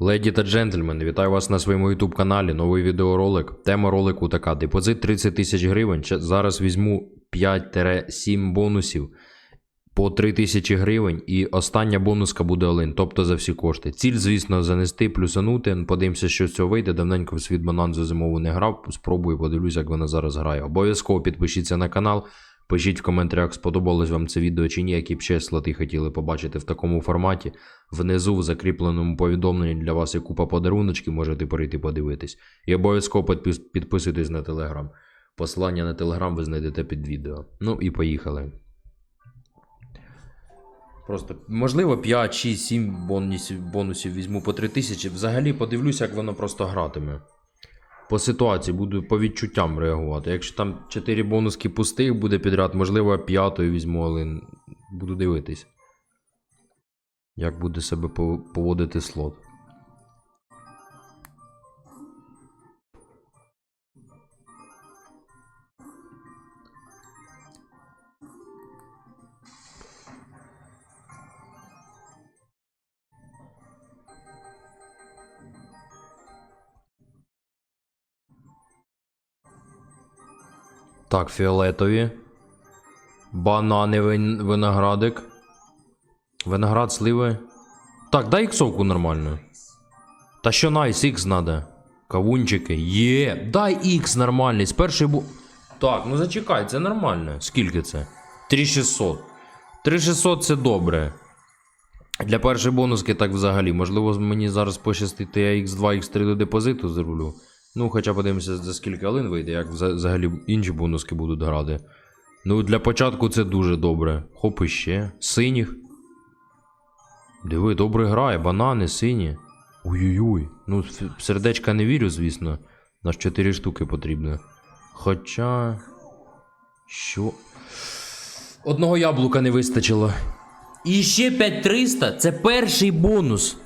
Леді та джентльмени, вітаю вас на своєму YouTube каналі. Новий відеоролик. Тема ролику така: депозит 30 тисяч гривень. Зараз візьму 5-7 бонусів по 3 тисячі гривень, і остання бонуска буде олин, тобто за всі кошти. Ціль, звісно, занести, плюсанути. Подивимося, що з цього вийде. Давненько в світ Бананзу зимову не грав. Спробую, подивлюся, як вона зараз грає. Обов'язково підпишіться на канал. Пишіть в коментарях, сподобалось вам це відео чи ні, які б ще слоти хотіли побачити в такому форматі. Внизу в закріпленому повідомленні для вас є купа подаруночків, можете перейти подивитись. І обов'язково підпис- підписуйтесь на телеграм. Посилання на телеграм ви знайдете під відео. Ну і поїхали. Просто, можливо, 5, 6, 7 бонусів, бонусів візьму по 3 тисячі. Взагалі подивлюся, як воно просто гратиме. По ситуації буду по відчуттям реагувати. Якщо там 4 бонуски пустих буде підряд, можливо, п'ятою візьму, але буду дивитись. Як буде себе поводити слот. Так, фіолетові. Банани, вин- виноградик. Виноград, сливи. Так, дай іксовку нормальну. Та що найс, ікс надо. Кавунчики. Є. Дай ікс нормальний. З першої бу. Так, ну зачекай, це нормально. Скільки це? 3600. 3600 це добре. Для першої бонуски так взагалі. Можливо, мені зараз пощастить, я X2, X3 до депозиту зроблю. Ну, хоча подивимося, за скільки алин вийде, як взагалі інші бонуски будуть грати. Ну, для початку це дуже добре. Хоп іще. Синіх. Диви, добре грає, банани, сині. Ой-ой-ой. Ну, сердечка не вірю, звісно. На 4 штуки потрібно. Хоча. Що? Одного яблука не вистачило. І ще 5300 це перший бонус.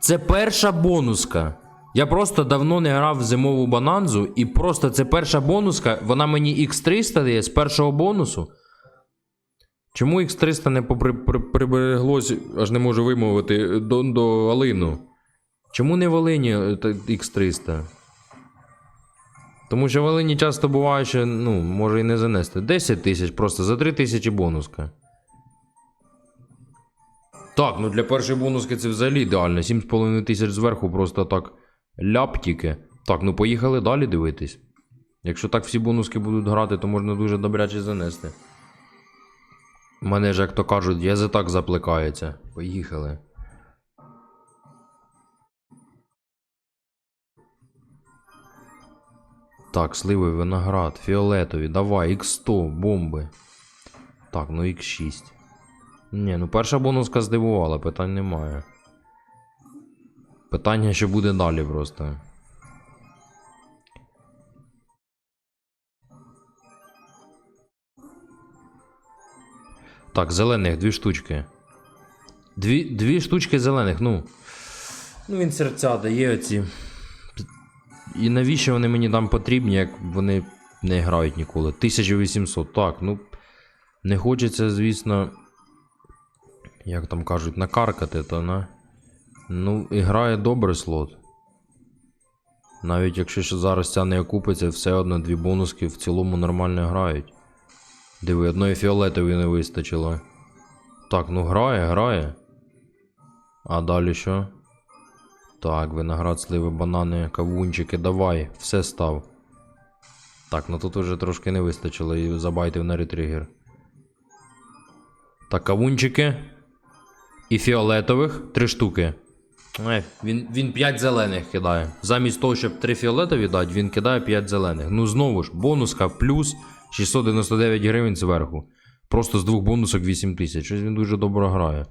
Це перша бонуска. Я просто давно не грав в зимову бананзу, і просто це перша бонуска, вона мені X300 дає з першого бонусу. Чому X300 не попри, при, прибереглось, аж не можу вимовити, до, до Алину? Чому не в Алині е, та- X300? Тому що в Алині часто буває, що ну, може і не занести. 10 тисяч просто за 3 тисячі бонуска. Так, ну для першої бонуски це взагалі ідеально. 7,5 тисяч зверху просто так ляптіки. Так, ну поїхали далі дивитись. Якщо так всі бонуски будуть грати, то можна дуже добряче занести. У мене ж, як то кажуть, язик запликається. Поїхали. Так, сливи, виноград, фіолетові, давай, Х100, бомби. Так, ну Х6. Ні, ну перша бонуска здивувала, питань немає. Питання, що буде далі просто. Так, зелених, дві штучки. Дві, дві штучки зелених, ну. Ну, він серця дає оці. І навіщо вони мені там потрібні, як вони не грають ніколи? 1800, так, ну. Не хочеться, звісно. Як там кажуть, накаркати, то на. Ну, і грає добре слот. Навіть якщо ще зараз ця не окупиться, все одно дві бонуски в цілому нормально грають. Диви, одної фіолетової не вистачило. Так, ну грає, грає. А далі що? Так, виноград, сливи, банани, кавунчики, давай, все став. Так, ну тут уже трошки не вистачило і забайтив на ретригер. Так, кавунчики. І фіолетових три штуки. Е, він, він 5 зелених кидає. Замість того, щоб 3 фіолетові дати, він кидає 5 зелених. Ну знову ж, бонуска плюс 699 гривень зверху. Просто з двох бонусок 8 тисяч. Щось він дуже добре грає.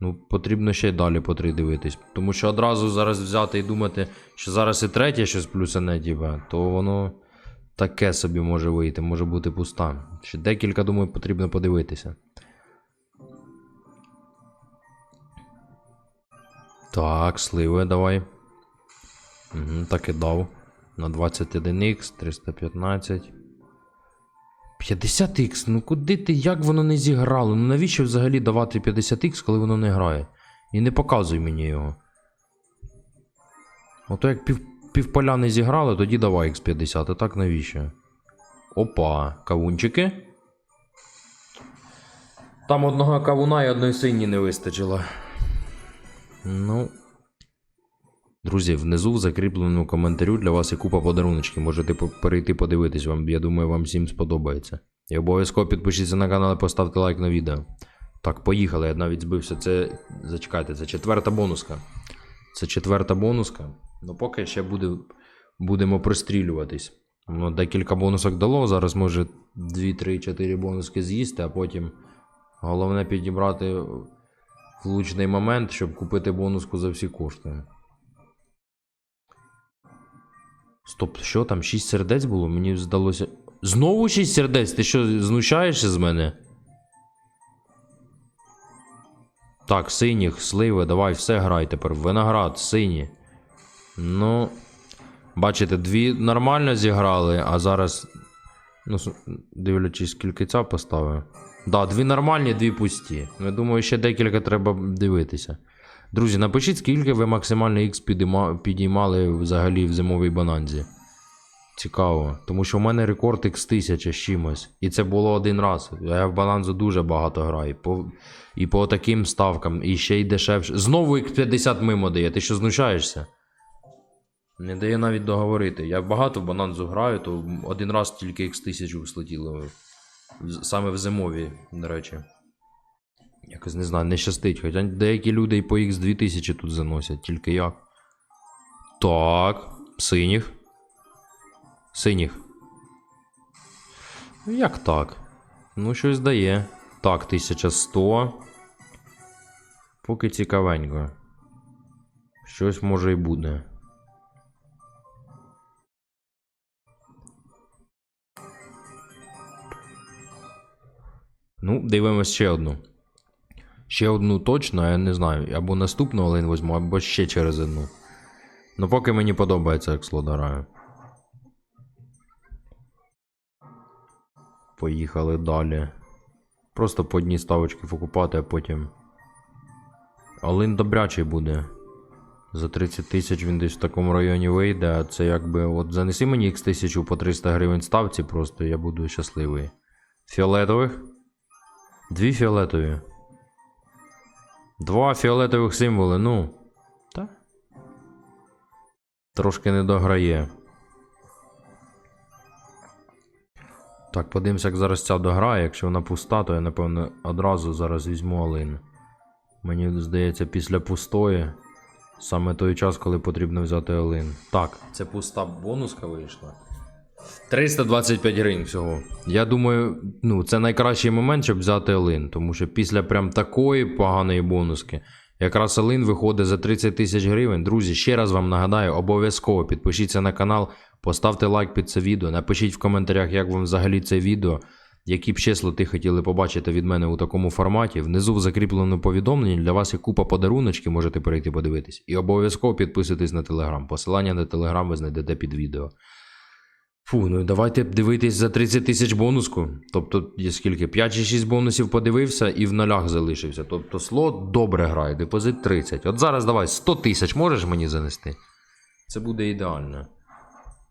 Ну, потрібно ще й далі по три дивитись. Тому що одразу зараз взяти і думати, що зараз і третє щось плюсане, тіпа, то воно таке собі може вийти, може бути пуста. Ще декілька, думаю, потрібно подивитися. Так, сливи давай. Угу, так і дав. На 21х, 315. 50х, ну куди ти, як воно не зіграло? Ну навіщо взагалі давати 50х, коли воно не грає? І не показуй мені його. Ото як пів, півполяни зіграли, тоді давай X50, а так навіщо? Опа, кавунчики. Там одного кавуна і одної сині не вистачило. Ну. Друзі, внизу в закріпленому коментарю для вас є купа подаруночків. Можете перейти подивитись вам. Я думаю, вам всім сподобається. І обов'язково підпишіться на канал і поставте лайк на відео. Так, поїхали. Я навіть збився. Це. Зачекайте, це четверта бонуска. Це четверта бонуска. Ну, поки ще буде, будемо пристрілюватись. Ну, декілька бонусок дало. Зараз може 2, 3, 4 бонуски з'їсти, а потім головне підібрати влучний момент, щоб купити бонуску за всі кошти. Стоп, що там? 6 сердець було? Мені здалося. Знову 6 сердець? Ти що, знущаєшся з мене? Так, синіх, сливи, давай, все грай тепер. Виноград, сині. Ну. Бачите, дві нормально зіграли, а зараз. Ну, дивлячись, скільки ця поставив. Да, дві нормальні, дві пусті. Ну, я думаю, ще декілька треба дивитися. Друзі, напишіть, скільки ви максимально X підіймали взагалі в зимовій бананзі. Цікаво. Тому що в мене рекорд X 1000 з чимось. І це було один раз. Я в бананзу дуже багато граю. По, і по таким ставкам, і ще й дешевше. Знову X 50 мимо дає. Ти що знущаєшся? Не дає навіть договорити. Я багато в бананзу граю, то один раз тільки X 1000 слетіло. Саме в зимовій, до речі. Якось не знаю, не щастить. Хоча деякі люди і по X 2000 тут заносять, тільки як. Так, синіх. Синіх. Як так? Ну, щось дає. Так, 1100. Поки цікавенько. Щось може і буде. Ну, дивимось ще одну. Ще одну точно, я не знаю. Або наступну Олень візьму, або ще через одну. Ну, поки мені подобається, як слот. Поїхали далі. Просто по одній ставочці покупати, а потім. Олень добрячий буде. За 30 тисяч він десь в такому районі вийде, а це якби. От занеси мені x 1000 по 300 гривень ставці, просто я буду щасливий. Фіолетових? Дві фіолетові. Два фіолетових символи, ну. Та? Трошки не дограє. Так, подивимося, як зараз ця дограє. Якщо вона пуста, то я, напевно, одразу зараз візьму Алин. Мені здається, після пустої. Саме той час, коли потрібно взяти Алин. Так, це пуста бонуска вийшла. 325 гривень всього. Я думаю, ну, це найкращий момент, щоб взяти Алин, тому що після прям такої поганої бонуски, якраз Алин виходить за 30 тисяч гривень. Друзі, ще раз вам нагадаю, обов'язково підпишіться на канал, поставте лайк під це відео, напишіть в коментарях, як вам взагалі це відео, які б ще слоти хотіли побачити від мене у такому форматі. Внизу в закріпленому повідомленні для вас є купа подаруночків, можете перейти подивитись. І обов'язково підписуйтесь на телеграм. Посилання на телеграм ви знайдете під відео. Фу, ну давайте дивитись за 30 тисяч бонуску. Тобто, є скільки? 5 чи 6 бонусів подивився і в нулях залишився. Тобто слот добре грає, депозит 30. От зараз давай 100 тисяч можеш мені занести? Це буде ідеально.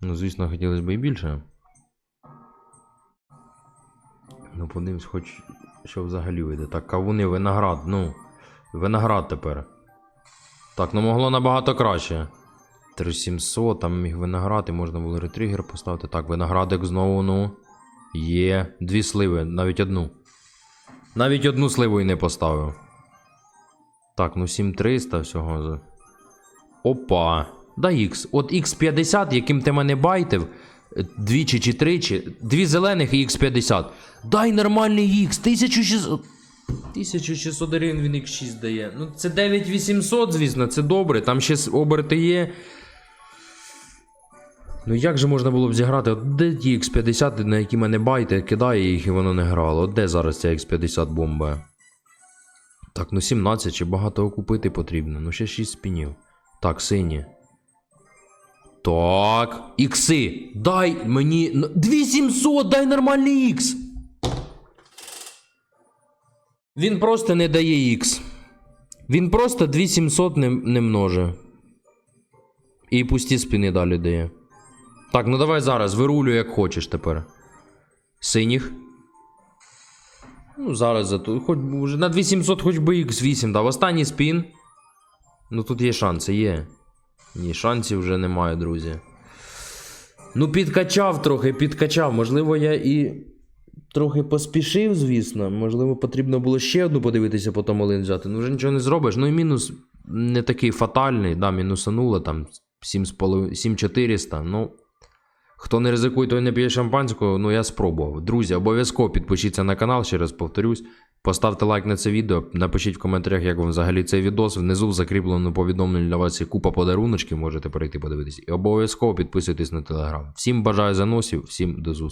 Ну, звісно, хотілося б і більше. Ну, подивимось, хоч що взагалі вийде. Так, кавуни, виноград, ну. Виноград тепер. Так, ну могло набагато краще. 3700, там міг виноград, і можна було ретригер поставити. Так, виноградик знову, ну. Є. Дві сливи, навіть одну. Навіть одну сливу і не поставив. Так, ну 7300 всього. Опа. Дай X. От X50, яким ти мене байтив. Двічі чи тричі. Дві зелених і X50. Дай нормальний X. 1600. 1600 гривень він X6 дає. Ну, це 9800, звісно, це добре. Там ще оберти є. Ну як же можна було б зіграти? От де ті X50, на які мене байти, кидає їх і воно не грало. От де зараз ця X50 бомба? Так, ну 17 чи багато купити потрібно. Ну ще 6 спінів. Так, сині. Так, ікси. Дай мені. 2700, дай нормальний ікс. Він просто не дає ікс. Він просто 2700 не, не множе. І пусті спини далі дає. Так, ну давай зараз, вирулюй як хочеш тепер. Синіх. Ну, зараз зато. Хоч би вже на 2700 хоч би X8 дав. Останній спін. Ну тут є шанси, є. Ні, шансів вже немає, друзі. Ну, підкачав трохи, підкачав. Можливо, я і трохи поспішив, звісно. Можливо, потрібно було ще одну подивитися, потім один взяти. Ну, вже нічого не зробиш. Ну і мінус не такий фатальний, да, мінусануло там 7,5 7400. Ну. Хто не ризикує, той не п'є шампанського, ну я спробував. Друзі, обов'язково підпишіться на канал, ще раз повторюсь. Поставте лайк на це відео, напишіть в коментарях, як вам взагалі цей відос. Внизу в закріпленому повідомленні для вас є купа подаруночків, можете перейти подивитись. І обов'язково підписуйтесь на телеграм. Всім бажаю заносів, всім до зустрічі.